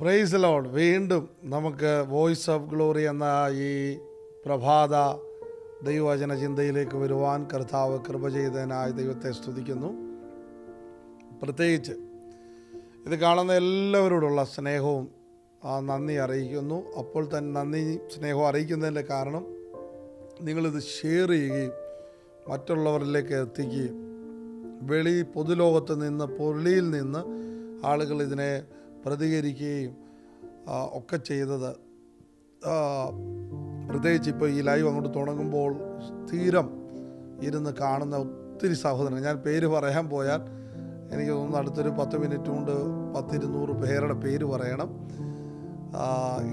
Price load വീണ്ടും നമുക്ക് voice of glory എന്ന ഈ പ്രഭാത ദൈവവചന ചിന്തയിലേക്ക് വരുവാൻ കർത്താവ് കൃപ ചെയ്തതിനായി ദൈവത്തെ സ്തുതിക്കുന്നു. പ്രത്യേകിച്ച് ഇത് കാണുന്ന എല്ലാവരോടുള്ള സ്നേഹവും ആ നന്ദി അറിയിക്കുന്നു. അപ്പോൾ തന്നെ നന്ദി സ്നേഹവും അറിയിക്കുന്നതിന്റെ കാരണം നിങ്ങളിത് ഷെയർ ചെയ്യുകയും മറ്റുള്ളവരിലേക്ക് എത്തിക്കുകയും വെളി പൊതുലോകത്ത് നിന്ന് പൊള്ളിയിൽ നിന്ന് ആളുകൾ ഇതിനെ പ്രതികരിക്കുകയും ഒക്കെ ചെയ്തത്. പ്രത്യേകിച്ച് ഇപ്പോൾ ഈ ലൈവ് അങ്ങോട്ട് തുടങ്ങുമ്പോൾ സ്ഥിരം ഇരുന്ന് കാണുന്ന ഒത്തിരി സഹോദരൻ. ഞാൻ പേര് പറയാൻ പോയാൽ എനിക്ക് തോന്നുന്നു അടുത്തൊരു പത്ത് മിനിറ്റ് കൊണ്ട് പത്തിരുന്നൂറ് പേരുടെ പേര് പറയണം.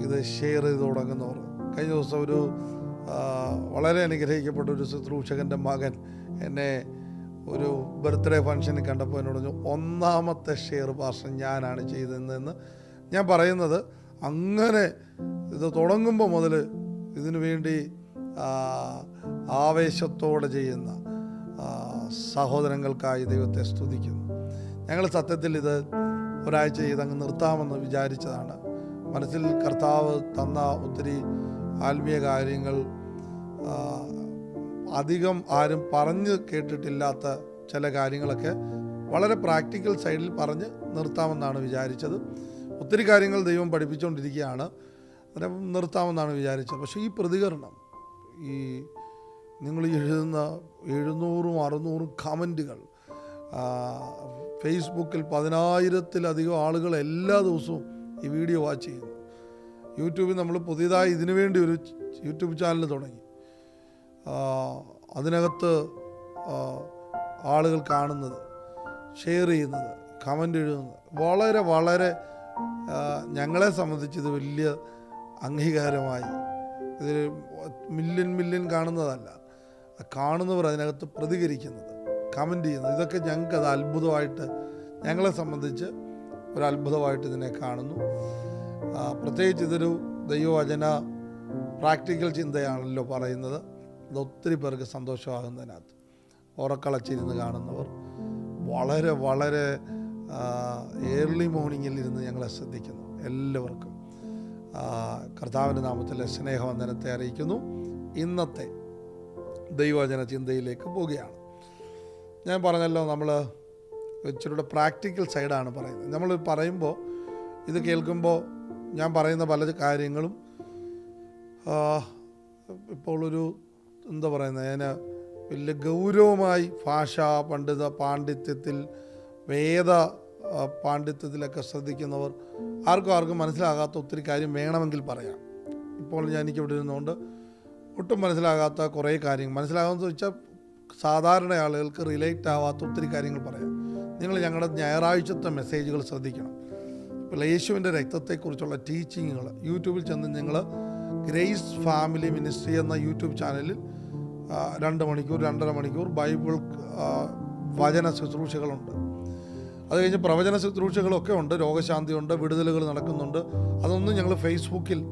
ഇത് ഷെയർ ചെയ്ത് തുടങ്ങുന്നവർ. കഴിഞ്ഞ ദിവസം ഒരു വളരെ അനുഗ്രഹിക്കപ്പെട്ട ഒരു ശുശ്രൂഷകന്റെ മകൻ എന്നെ ഒരു ബർത്ത്ഡേ ഫംഗ്ഷനിൽ കണ്ടപ്പോൾ എന്നോട് പറഞ്ഞു ഒന്നാമത്തെ ഷെയർ പാർഷൻ ഞാനാണ് ചെയ്തതെന്ന് ഞാൻ പറയുന്നത്. അങ്ങനെ ഇത് തുടങ്ങുമ്പോൾ മുതൽ ഇതിനു വേണ്ടി ആവേശത്തോടെ ചെയ്യുന്ന സഹോദരങ്ങൾക്കായി ദൈവത്തെ സ്തുതിക്കുന്നു. ഞങ്ങൾ സത്യത്തിൽ ഇത് ഒരാഴ്ച അങ്ങ് നിർത്താമെന്ന് വിചാരിച്ചതാണ്. മനസ്സിൽ കർത്താവ് തന്ന ഒത്തിരി ആത്മീയ കാര്യങ്ങൾ അധികം ആരും പറഞ്ഞു കേട്ടിട്ടില്ലാത്ത ചില കാര്യങ്ങളൊക്കെ വളരെ പ്രാക്ടിക്കൽ സൈഡിൽ പറഞ്ഞ് നിർത്താമെന്നാണ് വിചാരിച്ചത്. ഒത്തിരി കാര്യങ്ങൾ ദൈവം പഠിപ്പിച്ചുകൊണ്ടിരിക്കുകയാണ്. അന്നേരം നിർത്താമെന്നാണ് വിചാരിച്ചത്. പക്ഷേ ഈ പ്രതികരണം ഈ നിങ്ങൾ എഴുതുന്ന എഴുന്നൂറും അറുന്നൂറും കമന്റുകൾ ഫേസ്ബുക്കിൽ പതിനായിരത്തിലധികം ആളുകൾ എല്ലാ ദിവസവും ഈ വീഡിയോ വാച്ച് ചെയ്യുന്നു. യൂട്യൂബിൽ നമ്മൾ പുതിയതായി ഇതിനു വേണ്ടി ഒരു യൂട്യൂബ് ചാനൽ തുടങ്ങി. അതിനകത്ത് ആളുകൾ കാണുന്നത് ഷെയർ ചെയ്യുന്നത് കമന്റ് എഴുതുന്നത്. വളരെ വളരെ ഞങ്ങളെ സംബന്ധിച്ചത് വലിയ അംഗീകാരമായി. ഇതിൽ മില്യൻ മില്യൻ കാണുന്നതല്ല. കാണുന്നവർ അതിനകത്ത് പ്രതികരിക്കുന്നത് കമന്റ് ചെയ്യുന്നത്. ഇതൊക്കെ ഞങ്ങൾക്ക് അത് അത്ഭുതമായിട്ട് ഞങ്ങളെ സംബന്ധിച്ച് ഒരു അത്ഭുതമായിട്ട് ഇതിനെ കാണുന്നു. പ്രത്യേകിച്ച് ഇതൊരു ദൈവവചന പ്രാക്ടിക്കൽ ചിന്തയാണല്ലോ പറയുന്നത്. അത് ഒത്തിരി പേർക്ക് സന്തോഷമാകുന്നതിനകത്ത്. ഉറക്കളച്ചിരുന്ന് കാണുന്നവർ വളരെ വളരെ ഏർലി മോർണിംഗിൽ ഇരുന്ന് ഞങ്ങളെ ശ്രദ്ധിക്കുന്നു എല്ലാവർക്കും. കർത്താവിന്റെ നാമത്തിലെ സ്നേഹവന്ദനത്തെ അറിയിക്കുന്നു. ഇന്നത്തെ ദൈവജന ചിന്തയിലേക്ക് പോവുകയാണ് ഞാൻ പറഞ്ഞല്ലോ നമ്മൾ ഇച്ചിരിയുടെ പ്രാക്ടിക്കൽ സൈഡാണ് പറയുന്നത്. നമ്മൾ പറയുമ്പോൾ ഇത് കേൾക്കുമ്പോൾ ഞാൻ പറയുന്ന പല കാര്യങ്ങളും ഇപ്പോൾ ഒരു എന്താ പറയുന്നത്? അതിന് വലിയ ഗൗരവമായി ഭാഷാ പണ്ഡിത പാണ്ഡിത്യത്തിൽ വേദ പാണ്ഡിത്യത്തിലൊക്കെ ശ്രദ്ധിക്കുന്നവർ ആർക്കും ആർക്കും മനസ്സിലാകാത്ത ഒത്തിരി കാര്യം വേണമെങ്കിൽ പറയാം. ഇപ്പോൾ ഞാൻ എനിക്കിവിടെ ഇരുന്നുകൊണ്ട് ഒട്ടും മനസ്സിലാകാത്ത കുറേ കാര്യങ്ങൾ. മനസ്സിലാകാമെന്ന് ചോദിച്ചാൽ സാധാരണ ആളുകൾക്ക് റിലേറ്റ് ആവാത്ത ഒത്തിരി കാര്യങ്ങൾ പറയാം. നിങ്ങൾ ഞങ്ങളുടെ ഞായറാഴ്ചത്തെ മെസ്സേജുകൾ ശ്രദ്ധിക്കണം. ഇപ്പോൾ യേശുവിന്റെ രക്തത്തെക്കുറിച്ചുള്ള ടീച്ചിങ്ങുകൾ യൂട്യൂബിൽ ചെന്ന് നിങ്ങൾ ഗ്രേസ് ഫാമിലി മിനിസ്ട്രി എന്ന യൂട്യൂബ് ചാനലിൽ രണ്ട് മണിക്കൂർ രണ്ടര മണിക്കൂർ ബൈബിൾ വചന ശുശ്രൂഷകളുണ്ട്. അത് കഴിഞ്ഞ് പ്രവചന ശുശ്രൂഷകളൊക്കെ ഉണ്ട്. രോഗശാന്തി ഉണ്ട് വിടുതലുകൾ നടക്കുന്നുണ്ട്. അതൊന്നും ഞങ്ങൾ ഫേസ്ബുക്കിൽ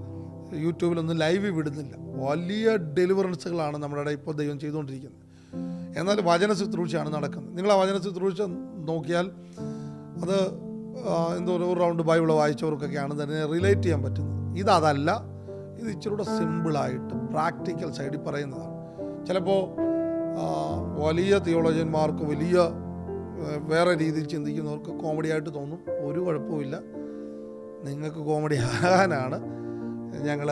യൂട്യൂബിലൊന്നും ലൈവ് വിടുന്നില്ല. വലിയ ഡെലിവറൻസുകളാണ് നമ്മുടെ ഇപ്പോൾ ദൈവം ചെയ്തുകൊണ്ടിരിക്കുന്നത്. എന്നാൽ വചന ശുശ്രൂഷയാണ് നടക്കുന്നത്. നിങ്ങൾ ആ വചന ശുശ്രൂഷ നോക്കിയാൽ അത് എന്തോ ഒരു റൗണ്ട് ബൈബിൾ വായിച്ചവർക്കൊക്കെയാണ് തന്നെ റിലേറ്റ് ചെയ്യാൻ പറ്റുന്നത്. ഇതതല്ല ഇത് ഇച്ചിരി കൂടെ സിമ്പിളായിട്ട് പ്രാക്ടിക്കൽ സൈഡിൽ പറയുന്നതാണ്. ചിലപ്പോൾ വലിയ തിയോളജന്മാർക്ക് വലിയ വേറെ രീതിയിൽ ചിന്തിക്കുന്നവർക്ക് കോമഡി ആയിട്ട് തോന്നും. ഒരു കുഴപ്പമില്ല നിങ്ങൾക്ക് കോമഡി ആകാനാണ് ഞങ്ങൾ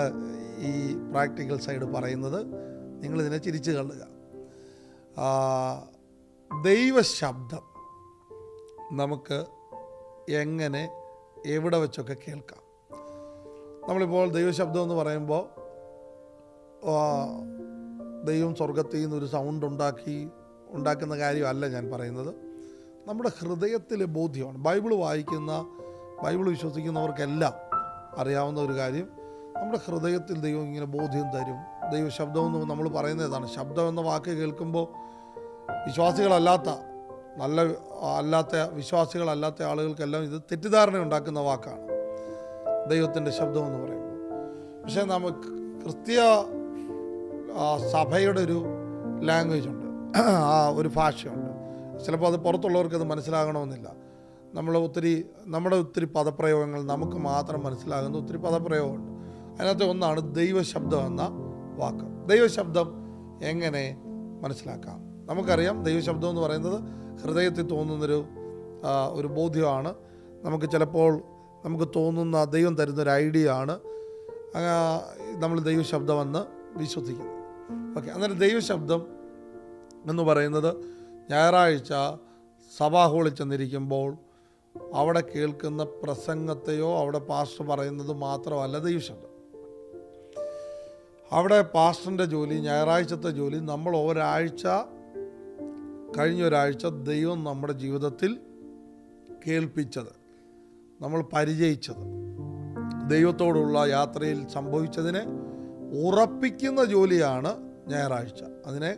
ഈ പ്രാക്ടിക്കൽ സൈഡ് പറയുന്നത്. നിങ്ങളിതിനെ ചിരിച്ചു കള്ളുക ദൈവശബ്ദം നമുക്ക് എങ്ങനെ എവിടെ വെച്ചൊക്കെ കേൾക്കാം. നമ്മളിപ്പോൾ ദൈവശബ്ദം എന്ന് പറയുമ്പോൾ ദൈവം സ്വർഗത്തിൽ ഒരു സൗണ്ട് ഉണ്ടാക്കി ഉണ്ടാക്കുന്ന കാര്യമല്ല ഞാൻ പറയുന്നത്. നമ്മുടെ ഹൃദയത്തിലെ ബോധ്യമാണ്. ബൈബിൾ വായിക്കുന്ന ബൈബിൾ വിശ്വസിക്കുന്നവർക്കെല്ലാം അറിയാവുന്ന ഒരു കാര്യം നമ്മുടെ ഹൃദയത്തിൽ ദൈവം ഇങ്ങനെ ബോധ്യം തരും. ദൈവ ശബ്ദമെന്ന് നമ്മൾ പറയുന്നതാണ് ശബ്ദം എന്ന വാക്ക് കേൾക്കുമ്പോൾ വിശ്വാസികളല്ലാത്ത നല്ല അല്ലാത്ത വിശ്വാസികളല്ലാത്ത ആളുകൾക്കെല്ലാം ഇത് തെറ്റിദ്ധാരണ ഉണ്ടാക്കുന്ന വാക്കാണ് ദൈവത്തിന്റെ ശബ്ദമെന്ന് പറയുമ്പോൾ പക്ഷേ നമുക്ക് ക്രിസ്തീയ സഭയുടെ ഒരു ലാംഗ്വേജ് ഉണ്ട് ആ ഒരു ഭാഷയുണ്ട്. ചിലപ്പോൾ അത് പുറത്തുള്ളവർക്ക് അത് മനസ്സിലാകണമെന്നില്ല. നമ്മൾ ഒത്തിരി നമ്മുടെ ഒത്തിരി പദപ്രയോഗങ്ങൾ നമുക്ക് മാത്രം മനസ്സിലാകുന്ന ഒത്തിരി പദപ്രയോഗമുണ്ട്. അതിനകത്ത് ഒന്നാണ് ദൈവശബ്ദം എന്ന വാക്ക്. ദൈവശബ്ദം എങ്ങനെ മനസ്സിലാക്കാം? നമുക്കറിയാം ദൈവശബ്ദം എന്ന് പറയുന്നത് ഹൃദയത്തിൽ തോന്നുന്നൊരു ഒരു ബോധ്യമാണ്. നമുക്ക് ചിലപ്പോൾ നമുക്ക് തോന്നുന്ന ദൈവം തരുന്നൊരു ഐഡിയ ആണ്. നമ്മൾ ദൈവശബ്ദമെന്ന് വിശ്വസിക്കുന്നത് ഓക്കെ അന്നേരം ദൈവശബ്ദം എന്ന് പറയുന്നത് ഞായറാഴ്ച സഭാ ഹോളിൽ ചെന്നിരിക്കുമ്പോൾ അവിടെ കേൾക്കുന്ന പ്രസംഗത്തെയോ അവിടെ പാസ്റ്റർ പറയുന്നത് മാത്രമല്ല ദൈവശബ്ദം. അവിടെ പാസ്റ്ററിന്റെ ജോലി ഞായറാഴ്ചത്തെ ജോലി നമ്മൾ ഒരാഴ്ച കഴിഞ്ഞ ഒരാഴ്ച ദൈവം നമ്മുടെ ജീവിതത്തിൽ കേൾപ്പിച്ചത് നമ്മൾ പരിചയിച്ചത്. ദൈവത്തോടുള്ള യാത്രയിൽ സംഭവിച്ചതിനെ ഉറപ്പിക്കുന്ന ജോലിയാണ് ഞായറാഴ്ച. അതിനെ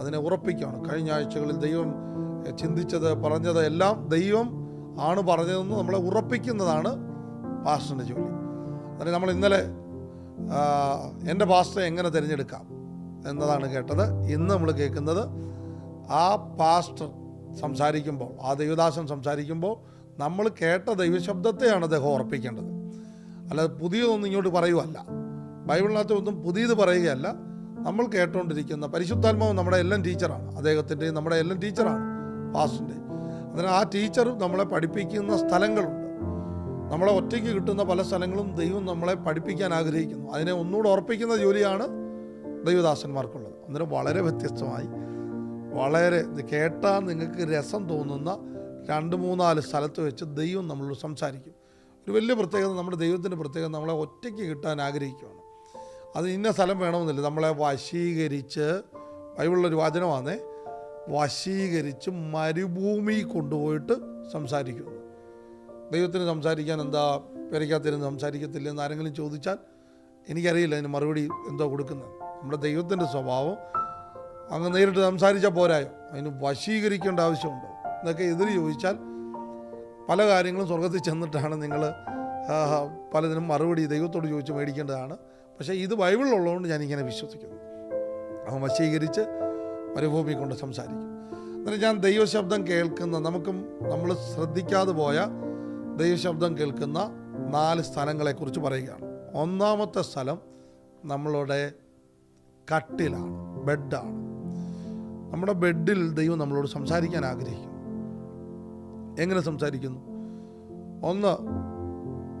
അതിനെ ഉറപ്പിക്കുകയാണ്. കഴിഞ്ഞ ആഴ്ചകളിൽ ദൈവം ചിന്തിച്ചത് പറഞ്ഞത് എല്ലാം ദൈവം ആണ് പറഞ്ഞതെന്ന് നമ്മളെ ഉറപ്പിക്കുന്നതാണ് പാസ്റ്ററിന്റെ ജോലി. അതായത് നമ്മൾ ഇന്നലെ എന്റെ പാസ്റ്ററെ എങ്ങനെ തിരഞ്ഞെടുക്കാം എന്നതാണ് കേട്ടത്. ഇന്ന് നമ്മൾ കേൾക്കുന്നത് ആ പാസ്റ്റർ സംസാരിക്കുമ്പോൾ ആ ദൈവദാസൻ സംസാരിക്കുമ്പോൾ നമ്മൾ കേട്ട ദൈവശബ്ദത്തെയാണ് അദ്ദേഹം ഉറപ്പിക്കേണ്ടത്. അല്ലാതെ പുതിയതൊന്നും ഇങ്ങോട്ട് പറയുമല്ല ബൈബിളിനകത്ത് ഒന്നും പുതിയത് പറയുകയല്ല. നമ്മൾ കേട്ടുകൊണ്ടിരിക്കുന്ന പരിശുദ്ധാത്മാവ് നമ്മുടെ എല്ലാം ടീച്ചറാണ്. അദ്ദേഹത്തിന്റെയും നമ്മുടെ എല്ലാം ടീച്ചറാണ് പാസ്റ്റിന്റെ അതിന് ആ ടീച്ചർ നമ്മളെ പഠിപ്പിക്കുന്ന സ്ഥലങ്ങളുണ്ട്. നമ്മളെ ഒറ്റയ്ക്ക് കിട്ടുന്ന പല സ്ഥലങ്ങളും ദൈവം നമ്മളെ പഠിപ്പിക്കാൻ ആഗ്രഹിക്കുന്നു. അതിനെ ഒന്നുകൂടെ ഉറപ്പിക്കുന്ന ജോലിയാണ് ദൈവദാസന്മാർക്കുള്ളത്. അന്നേരം വളരെ വ്യത്യസ്തമായി വളരെ കേട്ടാൽ നിങ്ങൾക്ക് രസം തോന്നുന്ന രണ്ട് മൂന്നാൽ സ്ഥലത്ത് വെച്ച് ദൈവം നമ്മളോട് സംസാരിക്കും. ഒരു വലിയ പ്രത്യേകത നമ്മുടെ ദൈവത്തിന്റെ പ്രത്യേകത നമ്മളെ ഒറ്റയ്ക്ക് കിട്ടാൻ ആഗ്രഹിക്കുകയാണ് അത് ഇന്ന സ്ഥലം വേണമെന്നില്ല. നമ്മളെ വശീകരിച്ച് ബൈബിളിലൊരു വചനമാണേ വശീകരിച്ച് മരുഭൂമി കൊണ്ടുപോയിട്ട് സംസാരിക്കുന്നു. ദൈവത്തിന് സംസാരിക്കാൻ എന്താ പെരയ്ക്കകത്തിരുന്ന് സംസാരിക്കത്തില്ല എന്ന് ആരെങ്കിലും ചോദിച്ചാൽ എനിക്കറിയില്ല അതിന് മറുപടി എന്തോ കൊടുക്കുന്നത് നമ്മുടെ ദൈവത്തിന്റെ സ്വഭാവം അങ്ങ് നേരിട്ട് സംസാരിച്ചാൽ പോരായോ? അതിന് വശീകരിക്കേണ്ട ആവശ്യമുണ്ടോ? എന്നൊക്കെ എതിര് ചോദിച്ചാൽ പല കാര്യങ്ങളും സ്വർഗത്തിൽ ചെന്നിട്ടാണ് നിങ്ങൾ പലതിനും മറുപടി ദൈവത്തോട് ചോദിച്ച് മേടിക്കേണ്ടതാണ്. പക്ഷേ ഇത് ബൈബിളിലുള്ളതുകൊണ്ട് ഞാനിങ്ങനെ വിശ്വസിക്കുന്നു. അവൻ വശീകരിച്ച് മരുഭൂമി കൊണ്ട് സംസാരിക്കും. എന്നിട്ട് ഞാൻ ദൈവശബ്ദം കേൾക്കുന്ന നമുക്കും നമ്മൾ ശ്രദ്ധിക്കാതെ പോയ ദൈവശബ്ദം കേൾക്കുന്ന നാല് സ്ഥലങ്ങളെക്കുറിച്ച് പറയുകയാണ്. ഒന്നാമത്തെ സ്ഥലം നമ്മളുടെ കട്ടിലാണ് ബെഡാണ്. നമ്മുടെ ബെഡിൽ ദൈവം നമ്മളോട് സംസാരിക്കാൻ ആഗ്രഹിക്കുന്നു. എങ്ങനെ സംസാരിക്കുന്നു? ഒന്ന്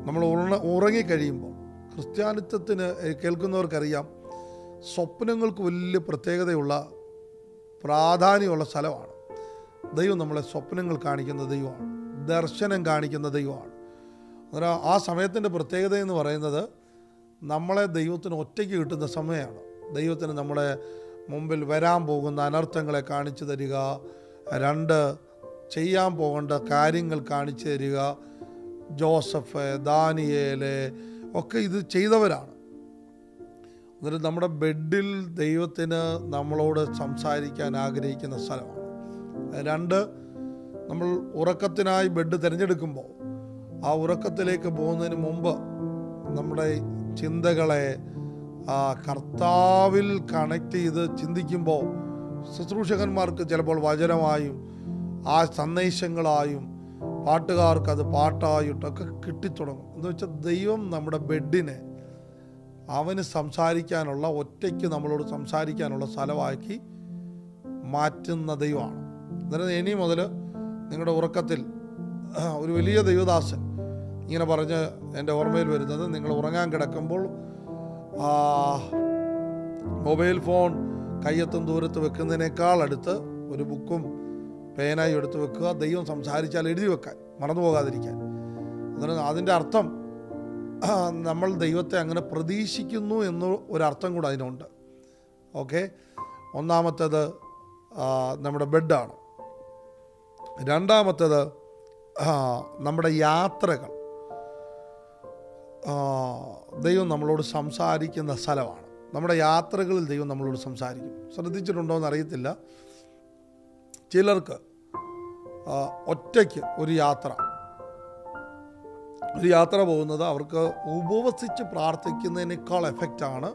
നമ്മൾ ഉറങ്ങി ഉറങ്ങിക്കഴിയുമ്പോൾ ക്രിസ്ത്യാനിത്വത്തിന് കേൾക്കുന്നവർക്കറിയാം സ്വപ്നങ്ങൾക്ക് വലിയ പ്രത്യേകതയുള്ള പ്രാധാന്യമുള്ള സ്ഥലമാണ്. ദൈവം നമ്മളെ സ്വപ്നങ്ങൾ കാണിക്കുന്ന ദൈവമാണ് ദർശനം കാണിക്കുന്ന ദൈവമാണ്. അന്നേരം ആ സമയത്തിന്റെ പ്രത്യേകത എന്ന് പറയുന്നത് നമ്മളെ ദൈവത്തിന് ഒറ്റയ്ക്ക് കിട്ടുന്ന സമയമാണ്. ദൈവത്തിന് നമ്മളെ മുമ്പിൽ വരാൻ പോകുന്ന അനർത്ഥങ്ങളെ കാണിച്ചു തരിക രണ്ട് ചെയ്യാൻ പോകേണ്ട കാര്യങ്ങൾ കാണിച്ചു തരിക. ജോസഫ് ദാനിയേൽ ഒക്കെ ഇത് ചെയ്തവരാണ്. എന്നിട്ട് നമ്മുടെ ബെഡിൽ ദൈവത്തിന് നമ്മളോട് സംസാരിക്കാൻ ആഗ്രഹിക്കുന്ന സ്ഥലമാണ്. രണ്ട് നമ്മൾ ഉറക്കത്തിനായി ബെഡ് തിരഞ്ഞെടുക്കുമ്പോൾ ആ ഉറക്കത്തിലേക്ക് പോകുന്നതിന് മുമ്പ് നമ്മുടെ ചിന്തകളെ ആ കർത്താവിൽ കണക്ട് ചെയ്ത് ചിന്തിക്കുമ്പോൾ ശുശ്രൂഷകന്മാർക്ക് ചിലപ്പോൾ വചനമായും ആ സന്ദേശങ്ങളായും പാട്ടുകാർക്ക് അത് പാട്ടായിട്ടൊക്കെ കിട്ടിത്തുടങ്ങും. എന്ന് വെച്ചാൽ ദൈവം നമ്മുടെ ബെഡിനെ അവന് സംസാരിക്കാനുള്ള ഒറ്റയ്ക്ക് നമ്മളോട് സംസാരിക്കാനുള്ള സ്ഥലമാക്കി മാറ്റുന്ന ദൈവമാണ്. അന്നേരം ഇനി മുതൽ നിങ്ങളുടെ ഉറക്കത്തിൽ ഒരു വലിയ ദൈവദാസൻ ഇങ്ങനെ പറഞ്ഞ് എന്റെ ഓർമ്മയിൽ വരുന്നത് നിങ്ങൾ ഉറങ്ങാൻ കിടക്കുമ്പോൾ മൊബൈൽ ഫോൺ കയ്യെത്തും ദൂരത്ത് വെക്കുന്നതിനേക്കാൾ അടുത്ത് ഒരു ബുക്കും പേനായും എടുത്ത് വെക്കുക ദൈവം സംസാരിച്ചാൽ എഴുതി വെക്കാൻ മറന്നു പോകാതിരിക്കാൻ. അന്നേരം അതിന്റെ അർത്ഥം നമ്മൾ ദൈവത്തെ അങ്ങനെ പ്രതീക്ഷിക്കുന്നു എന്ന ഒരർത്ഥം കൂടെ അതിനുണ്ട്. ഓക്കെ? ഒന്നാമത്തേത് നമ്മുടെ ബെഡാണ്. രണ്ടാമത്തേത് നമ്മുടെ യാത്രകൾ. ദൈവം നമ്മളോട് സംസാരിക്കുന്ന സ്ഥലമാണ്. നമ്മുടെ യാത്രകളിൽ ദൈവം നമ്മളോട് സംസാരിക്കും. ശ്രദ്ധിച്ചിട്ടുണ്ടോ എന്ന് അറിയത്തില്ല. ചിലർക്ക് ഒറ്റയ്ക്ക് ഒരു യാത്ര. ഒരു യാത്ര പോകുന്നത് അവർക്ക് ഉപവസിച്ച് പ്രാർത്ഥിക്കുന്നതിനേക്കാൾ എഫക്റ്റാണ്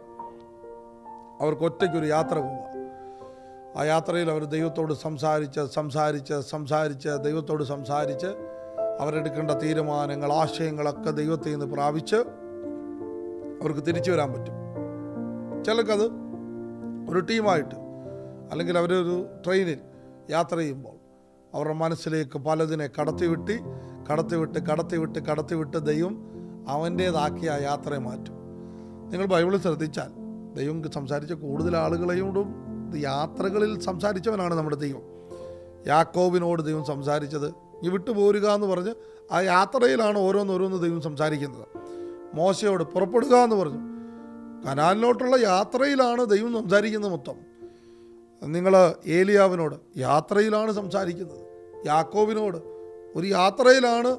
അവർക്ക് ഒറ്റയ്ക്ക് ഒരു യാത്ര പോവുക. ആ യാത്രയിൽ അവർ ദൈവത്തോട് സംസാരിച്ച് സംസാരിച്ച് സംസാരിച്ച് ദൈവത്തോട് സംസാരിച്ച് അവരെടുക്കേണ്ട തീരുമാനങ്ങൾ ആശയങ്ങളൊക്കെ ദൈവത്തിൽ നിന്ന് പ്രാപിച്ച് അവർക്ക് തിരിച്ചു വരാൻ പറ്റും. ചിലർക്കത് ഒരു ടീമായിട്ട് അല്ലെങ്കിൽ അവരൊരു ട്രെയിനിൽ യാത്ര ചെയ്യുമ്പോൾ അവരുടെ മനസ്സിലേക്ക് പലതിനെ കടത്തിവിട്ടി കടത്തിവിട്ട് കടത്തിവിട്ട് കടത്തിവിട്ട് ദൈവം അവന്റേതാക്കിയ ആ യാത്രയെ മാറ്റും. നിങ്ങൾ ബൈബിൾ ശ്രദ്ധിച്ചാൽ ദൈവം സംസാരിച്ച കൂടുതൽ ആളുകളെയോടും യാത്രകളിൽ സംസാരിച്ചവനാണ് നമ്മുടെ ദൈവം. യാക്കോബിനോട് ദൈവം സംസാരിച്ചത് ഈ വിട്ടുപോരുക എന്ന് പറഞ്ഞ് ആ യാത്രയിലാണ് ഓരോന്നോരോന്ന് ദൈവം സംസാരിക്കുന്നത്. മോശയോട് പുറപ്പെടുക എന്ന് പറഞ്ഞു. കനാലിലോട്ടുള്ള യാത്രയിലാണ് ദൈവം സംസാരിക്കുന്നത് മൊത്തം. നിങ്ങൾ ഏലിയാവിനോട് യാത്രയിലാണ് സംസാരിക്കുന്നത്. യാക്കോവിനോട് ഒരു യാത്രയിലാണ്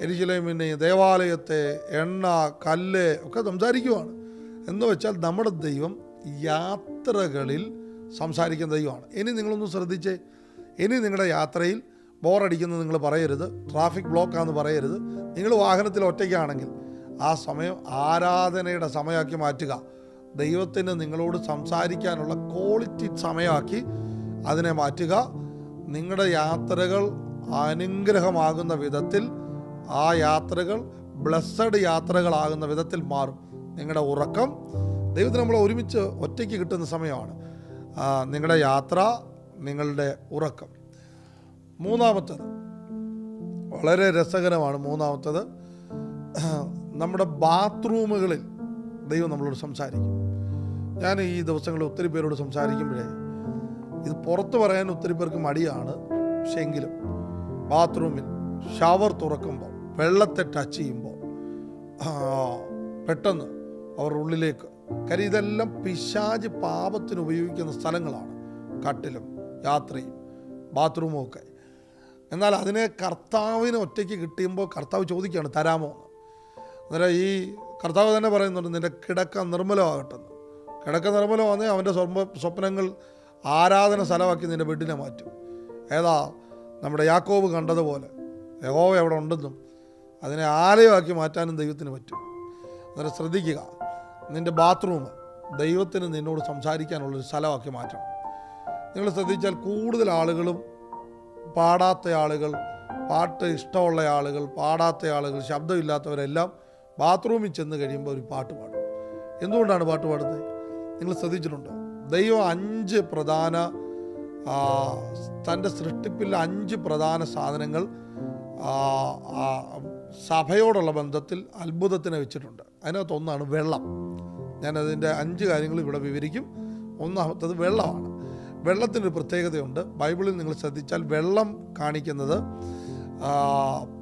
എരിശിലേമിനെ ദേവാലയത്തെ എണ്ണ കല്ല് ഒക്കെ സംസാരിക്കുവാണ്. എന്ന് വെച്ചാൽ നമ്മുടെ ദൈവം യാത്രകളിൽ സംസാരിക്കുന്ന ദൈവമാണ്. ഇനി നിങ്ങളൊന്ന് ശ്രദ്ധിച്ചേ. ഇനി നിങ്ങളുടെ യാത്രയിൽ ബോറടിക്കുന്നത് നിങ്ങൾ പറയരുത്. ട്രാഫിക് ബ്ലോക്കാന്ന് പറയരുത്. നിങ്ങൾ വാഹനത്തിൽ ഒറ്റയ്ക്കാണെങ്കിൽ ആ സമയം ആരാധനയുടെ സമയമാക്കി മാറ്റുക. ദൈവത്തിന് നിങ്ങളോട് സംസാരിക്കാനുള്ള ക്വാളിറ്റി സമയമാക്കി അതിനെ മാറ്റുക. നിങ്ങളുടെ യാത്രകൾ അനുഗ്രഹമാകുന്ന വിധത്തിൽ ആ യാത്രകൾ ബ്ലസ്സഡ് യാത്രകളാകുന്ന വിധത്തിൽ മാറും. നിങ്ങളുടെ ഉറക്കം ദൈവത്തിന് നമ്മൾ ഒരുമിച്ച് ഒറ്റയ്ക്ക് കിട്ടുന്ന സമയമാണ്. നിങ്ങളുടെ യാത്ര നിങ്ങളുടെ ഉറക്കം. മൂന്നാമത്തത് വളരെ രസകരമാണ് മൂന്നാമത്തത്. നമ്മുടെ ബാത്റൂമുകളിൽ ദൈവം നമ്മളോട് സംസാരിക്കും. ഞാൻ ഈ ദിവസങ്ങളിൽ ഒത്തിരി പേരോട് സംസാരിക്കുമ്പോഴേ ഇത് പുറത്ത് പറയാൻ ഒത്തിരി പേർക്ക് മടിയാണ്. പക്ഷെ എങ്കിലും ബാത്റൂമിൽ ഷവർ തുറക്കുമ്പോൾ വെള്ളത്തെ ടച്ച് ചെയ്യുമ്പോൾ പെട്ടെന്ന് അവർ ഉള്ളിലേക്ക് കാര്യം ഇതെല്ലാം പിശാജ് പാപത്തിന് ഉപയോഗിക്കുന്ന സ്ഥലങ്ങളാണ്. കട്ടിലും യാത്രയും ബാത്റൂമും ഒക്കെ. എന്നാൽ അതിനെ കർത്താവിന് ഒറ്റയ്ക്ക് കിട്ടിയുമ്പോൾ കർത്താവ് ചോദിക്കുകയാണ് തരാമോ? അന്നേരം ഈ കർത്താവ് തന്നെ പറയുന്നുണ്ട് നിന്റെ കിടക്ക നിർമ്മലമാകട്ടെ കിടക്ക വന്നേ അവന്റെ സ്വപ്ന സ്വപ്നങ്ങൾ ആരാധന സ്ഥലമാക്കി നിന്റെ വീട്ടിനെ മാറ്റും. ഏതാ നമ്മുടെ യാക്കോബ് കണ്ടതുപോലെ. യഹോവ അവിടെ ഉണ്ടെന്നും അതിനെ ആലയമാക്കി മാറ്റാനും ദൈവത്തിന് പറ്റും. അന്നേരം ശ്രദ്ധിക്കുക നിന്റെ ബാത്റൂം ദൈവത്തിന് നിന്നോട് സംസാരിക്കാനുള്ളൊരു സ്ഥലമാക്കി മാറ്റണം. നിങ്ങൾ ശ്രദ്ധിച്ചാൽ കൂടുതൽ ആളുകളും പാടാത്ത ആളുകൾ പാട്ട് ഇഷ്ടമുള്ള ആളുകൾ പാടാത്ത ആളുകൾ ശബ്ദമില്ലാത്തവരെല്ലാം ബാത്റൂമിൽ ചെന്ന് കഴിയുമ്പോൾ ഒരു പാട്ട് പാടും. എന്തുകൊണ്ടാണ് പാട്ട് പാടുന്നത്? നിങ്ങൾ ശ്രദ്ധിച്ചിട്ടുണ്ടോ. ദൈവം അഞ്ച് പ്രധാന തന്റെ സൃഷ്ടിപ്പിൽ അഞ്ച് പ്രധാന സാധനങ്ങൾ സഭയോടുള്ള ബന്ധത്തിൽ അത്ഭുതത്തിന് വെച്ചിട്ടുണ്ട്. അതിനകത്ത് ഒന്നാണ് വെള്ളം. ഞാനതിന്റെ അഞ്ച് കാര്യങ്ങൾ ഇവിടെ വിവരിക്കും. ഒന്നാമത്തത് വെള്ളമാണ്. വെള്ളത്തിനൊരു പ്രത്യേകതയുണ്ട്. ബൈബിളിൽ നിങ്ങൾ ശ്രദ്ധിച്ചാൽ വെള്ളം കാണിക്കുന്നത്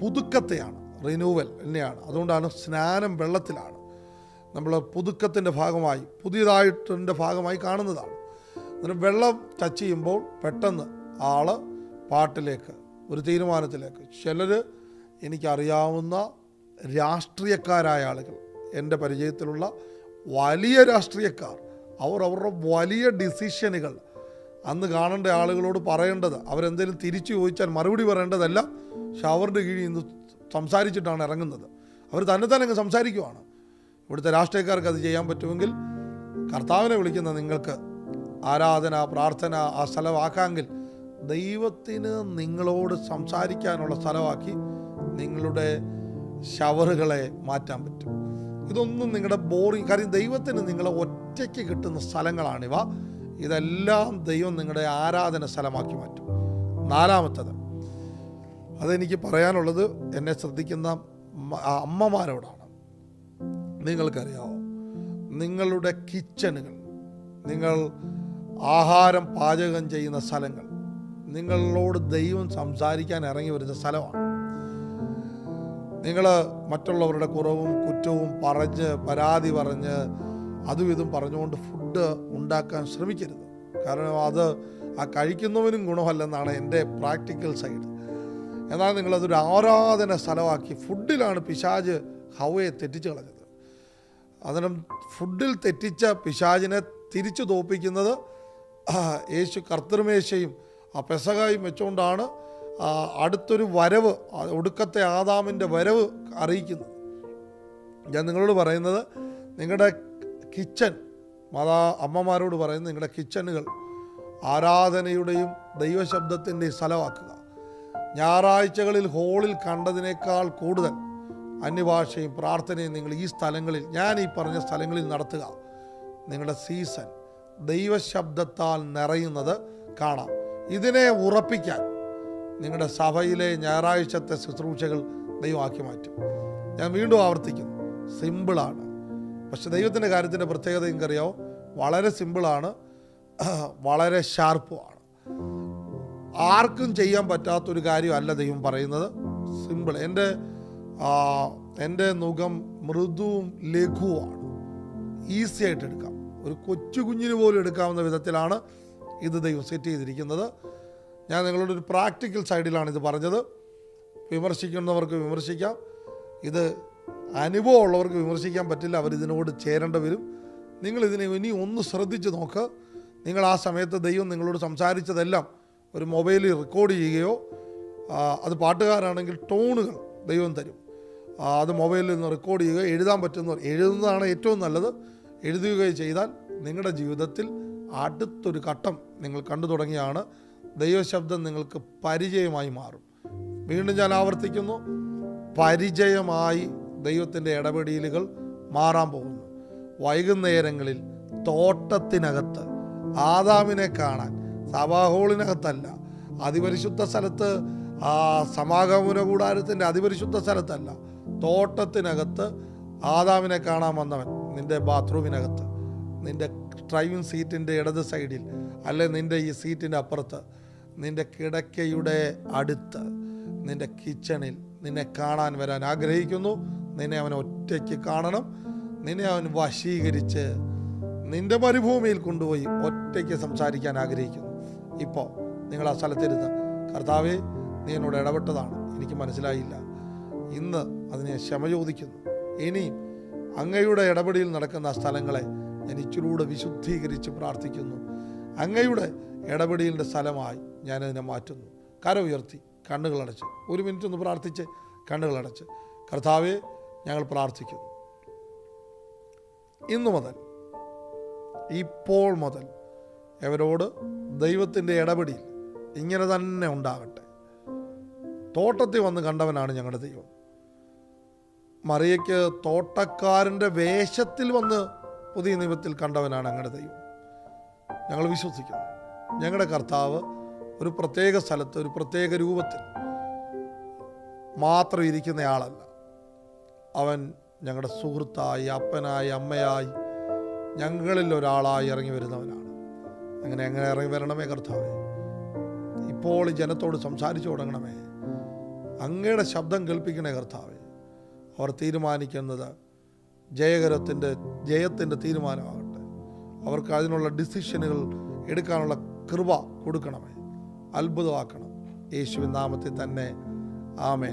പുതുക്കത്തെയാണ്. റിന്യൂവൽ തന്നെയാണ്. അതുകൊണ്ടാണ് സ്നാനം വെള്ളത്തിലാണ്. നമ്മൾ പുതുക്കത്തിന്റെ ഭാഗമായി പുതിയതായിട്ടിന്റെ ഭാഗമായി കാണുന്നതാണ്. അന്നേരം വെള്ളം ടച്ച് ചെയ്യുമ്പോൾ പെട്ടെന്ന് ആൾ പാട്ടിലേക്ക് ഒരു തീരുമാനത്തിലേക്ക്. ചിലർ എനിക്കറിയാവുന്ന രാഷ്ട്രീയക്കാരായ ആളുകൾ എന്റെ പരിചയത്തിലുള്ള വലിയ രാഷ്ട്രീയക്കാർ അവർ അവരുടെ വലിയ ഡിസിഷനുകൾ അന്ന് കാണേണ്ട ആളുകളോട് പറയേണ്ടത് അവരെന്തെങ്കിലും തിരിച്ചു ചോദിച്ചാൽ മറുപടി പറയേണ്ടതല്ല ഷവറിന്റെ കീഴിൽ ഇന്ന് സംസാരിച്ചിട്ടാണ് ഇറങ്ങുന്നത്. അവർ തന്നെ തന്നെ അങ്ങ് സംസാരിക്കുവാണ്. ഇവിടുത്തെ രാഷ്ട്രീയക്കാർക്ക് അത് ചെയ്യാൻ പറ്റുമെങ്കിൽ കർത്താവിനെ വിളിക്കുന്ന നിങ്ങൾക്ക് ആരാധന പ്രാർത്ഥന ആ സ്ഥലമാക്കാമെങ്കിൽ ദൈവത്തിന് നിങ്ങളോട് സംസാരിക്കാനുള്ള സ്ഥലമാക്കി നിങ്ങളുടെ ഷവറുകളെ മാറ്റാൻ പറ്റും. ഇതൊന്നും നിങ്ങളുടെ ബോറിങ് കാര്യം ദൈവത്തിന് നിങ്ങളെ ഒറ്റയ്ക്ക് കിട്ടുന്ന സ്ഥലങ്ങളാണിവ. ഇതെല്ലാം ദൈവം നിങ്ങളുടെ ആരാധന സ്ഥലമാക്കി മാറ്റും. നാലാമത്തത് അതെനിക്ക് പറയാനുള്ളത് എന്നെ ശ്രദ്ധിക്കുന്ന അമ്മമാരോടാണ്. നിങ്ങൾക്കറിയാവോ? നിങ്ങളുടെ കിച്ചണുകൾ നിങ്ങൾ ആഹാരം പാചകം ചെയ്യുന്ന സ്ഥലങ്ങൾ നിങ്ങളോട് ദൈവം സംസാരിക്കാൻ ഇറങ്ങി വരുന്ന സ്ഥലമാണ്. നിങ്ങൾ മറ്റുള്ളവരുടെ കുറവും കുറ്റവും പറഞ്ഞ് പരാതി പറഞ്ഞ് അതും ഇതും പറഞ്ഞുകൊണ്ട് ഫുഡ് ഉണ്ടാക്കാൻ ശ്രമിക്കരുത്. കാരണം അത് ആ കഴിക്കുന്നവനും ഗുണമല്ലെന്നാണ് എന്റെ പ്രാക്ടിക്കൽ സൈഡ്. എന്നാൽ നിങ്ങളതൊരു ആരാധന സ്ഥലമാക്കി ഫുഡിലാണ് പിശാജ് ഹവയെ തെറ്റിച്ച് കളഞ്ഞത്. അതിനും ഫുഡിൽ തെറ്റിച്ച പിശാചിനെ തിരിച്ചു തോപ്പിക്കുന്നത് യേശു കർത്തൃമേശയും ആ പെസകായും വെച്ചുകൊണ്ടാണ് അടുത്തൊരു വരവ് ഒടുക്കത്തെ ആദാമിന്റെ വരവ് അറിയിക്കുന്നത്. ഞാൻ നിങ്ങളോട് പറയുന്നത് നിങ്ങളുടെ കിച്ചൺ മാതാ അമ്മമാരോട് പറയുന്നത് നിങ്ങളുടെ കിച്ചണുകൾ ആരാധനയുടെയും ദൈവശബ്ദത്തിന്റെയും സ്ഥലമാക്കുക. ഞായറാഴ്ചകളിൽ ഹോളിൽ കണ്ടതിനേക്കാൾ കൂടുതൽ അന്യഭാഷയും പ്രാർത്ഥനയും നിങ്ങൾ ഈ സ്ഥലങ്ങളിൽ ഞാൻ ഈ പറഞ്ഞ സ്ഥലങ്ങളിൽ നടത്തുക. നിങ്ങളുടെ സീസൺ ദൈവശബ്ദത്താൽ നിറയുന്നത് കാണാം. ഇതിനെ ഉറപ്പിക്കാൻ നിങ്ങളുടെ സഭയിലെ ഞായറാഴ്ചത്തെ ശുശ്രൂഷകൾ ദൈവമാക്കി മാറ്റും. ഞാൻ വീണ്ടും ആവർത്തിക്കുന്നു. സിമ്പിളാണ് പക്ഷെ ദൈവത്തിന്റെ കാര്യത്തിന്റെ പ്രത്യേകത നിങ്ങൾക്കറിയാമോ വളരെ സിമ്പിളാണ് വളരെ ഷാർപ്പുമാണ് ആർക്കും ചെയ്യാൻ പറ്റാത്തൊരു കാര്യമല്ല ദൈവം പറയുന്നത്. സിമ്പിൾ എന്റെ എന്റെ മുഖം മൃദുവും ലഘുവാണ് ഈസി ആയിട്ട് എടുക്കാം. ഒരു കൊച്ചു കുഞ്ഞിന് പോലും എടുക്കാവുന്ന വിധത്തിലാണ് ഇത് ദൈവം സെറ്റ് ചെയ്തിരിക്കുന്നത്. ഞാൻ നിങ്ങളോട് ഒരു പ്രാക്ടിക്കൽ സൈഡിലാണ് ഇത് പറഞ്ഞത്. വിമർശിക്കുന്നവർക്ക് വിമർശിക്കാം. ഇത് അനുഭവം ഉള്ളവർക്ക് വിമർശിക്കാൻ പറ്റില്ല. അവരിതിനോട് ചേരേണ്ടി വരും. നിങ്ങൾ ഇതിനെ ഇനി ഒന്ന് ശ്രദ്ധിച്ച് നോക്ക്. നിങ്ങൾ ആ സമയത്ത് ദൈവം നിങ്ങളോട് സംസാരിച്ചതെല്ലാം ഒരു മൊബൈലിൽ റെക്കോർഡ് ചെയ്യുകയോ അത് പാട്ടുകാരാണെങ്കിൽ ടോണുകൾ ദൈവം തരും. അത് മൊബൈലിൽ നിന്ന് റെക്കോർഡ് ചെയ്യുക എഴുതാൻ പറ്റുന്നവർ എഴുതുന്നതാണ് ഏറ്റവും നല്ലത്. എഴുതുകയോ ചെയ്താൽ നിങ്ങളുടെ ജീവിതത്തിൽ അടുത്തൊരു ഘട്ടം നിങ്ങൾ കണ്ടു തുടങ്ങിയാണ്. ദൈവശബ്ദം നിങ്ങൾക്ക് പരിചയമായി മാറും. വീണ്ടും ഞാൻ ആവർത്തിക്കുന്നു. പരിചയമായി ദൈവത്തിന്റെ ഇടപെടലുകൾ മാറാൻ പോകുന്നു. വൈകുന്നേരങ്ങളിൽ തോട്ടത്തിനകത്ത് ആദാമിനെ കാണാൻ സഭാഹോളിനകത്തല്ല അതിപരിശുദ്ധ സ്ഥലത്ത് ആ സമാഗമന കൂടാരത്തിന്റെ അതിപരിശുദ്ധ സ്ഥലത്തല്ല തോട്ടത്തിനകത്ത് ആദാമിനെ കാണാൻ വന്നവൻ നിന്റെ ബാത്റൂമിനകത്ത് നിന്റെ ഡ്രൈവിംഗ് സീറ്റിന്റെ ഇടത് സൈഡിൽ അല്ലെ നിന്റെ ഈ സീറ്റിന്റെ അപ്പുറത്ത് നിന്റെ കിടക്കയുടെ അടുത്ത് നിന്റെ കിച്ചണിൽ നിന്നെ കാണാൻ വരാൻ ആഗ്രഹിക്കുന്നു. നിന്നെ അവൻ ഒറ്റയ്ക്ക് കാണണം. നിന്നെ അവൻ വശീകരിച്ച് നിന്റെ മരുഭൂമിയിൽ കൊണ്ടുപോയി ഒറ്റയ്ക്ക് സംസാരിക്കാൻ ആഗ്രഹിക്കുന്നു. ഇപ്പോൾ നിങ്ങൾ ആ സ്ഥലത്തിരുന്ന് കർത്താവേ നീ എന്നോട് ഇടപെട്ടതാണ്. എനിക്ക് മനസ്സിലായില്ല. ഇന്ന് അതിനെ ക്ഷമ ചോദിക്കുന്നു. ഇനിയും അങ്ങയുടെ ഇടപെടിയിൽ നടക്കുന്ന സ്ഥലങ്ങളെ ഞാൻ ഇച്ചിലൂടെ വിശുദ്ധീകരിച്ച് പ്രാർത്ഥിക്കുന്നു. അങ്ങയുടെ ഇടപെടിയിലിന്റെ സ്ഥലമായി ഞാനതിനെ മാറ്റുന്നു. കര ഉയർത്തി കണ്ണുകളടച്ച് ഒരു മിനിറ്റ് ഒന്ന് പ്രാർത്ഥിച്ച് കണ്ണുകളടച്ച് കർത്താവെ ഞങ്ങൾ പ്രാർത്ഥിക്കുന്നു. ഇന്നു മുതൽ ഇപ്പോൾ മുതൽ അവരോട് ദൈവത്തിന്റെ ഇടപെടിയിൽ ഇങ്ങനെ തന്നെ ഉണ്ടാകട്ടെ. തോട്ടത്തിൽ വന്ന് കണ്ടവനാണ് ഞങ്ങളുടെ ദൈവം. മറിയയ്ക്ക് തോട്ടക്കാരന്റെ വേഷത്തിൽ വന്ന് പുതിയ നിയമത്തിൽ കണ്ടവനാണ് അങ്ങനെ ദൈവം. ഞങ്ങൾ വിശ്വസിക്കുന്നു. ഞങ്ങളുടെ കർത്താവ് ഒരു പ്രത്യേക സ്ഥലത്ത് ഒരു പ്രത്യേക രൂപത്തിൽ മാത്രം ഇരിക്കുന്ന ആളല്ല. അവൻ ഞങ്ങളുടെ സുഹൃത്തായി അപ്പനായി അമ്മയായി ഞങ്ങളിൽ ഒരാളായി ഇറങ്ങി വരുന്നവനാണ്. അങ്ങനെ എങ്ങനെ ഇറങ്ങി വരണമേ കർത്താവേ? ഇപ്പോൾ ജനത്തോട് സംസാരിച്ചു തുടങ്ങണമേ. അങ്ങയുടെ ശബ്ദം കേൾപ്പിക്കണേ കർത്താവേ. അവർ തീരുമാനിക്കുന്നത് ജയകരത്തിന്റെ ജയത്തിന്റെ തീരുമാനമാകട്ടെ. അവർക്ക് അതിനുള്ള ഡിസിഷനുകൾ എടുക്കാനുള്ള കൃപ കൊടുക്കണമേ. അത്ഭുതമാക്കണം. യേശുവിൻ നാമത്തിൽ തന്നെ. ആമേൻ.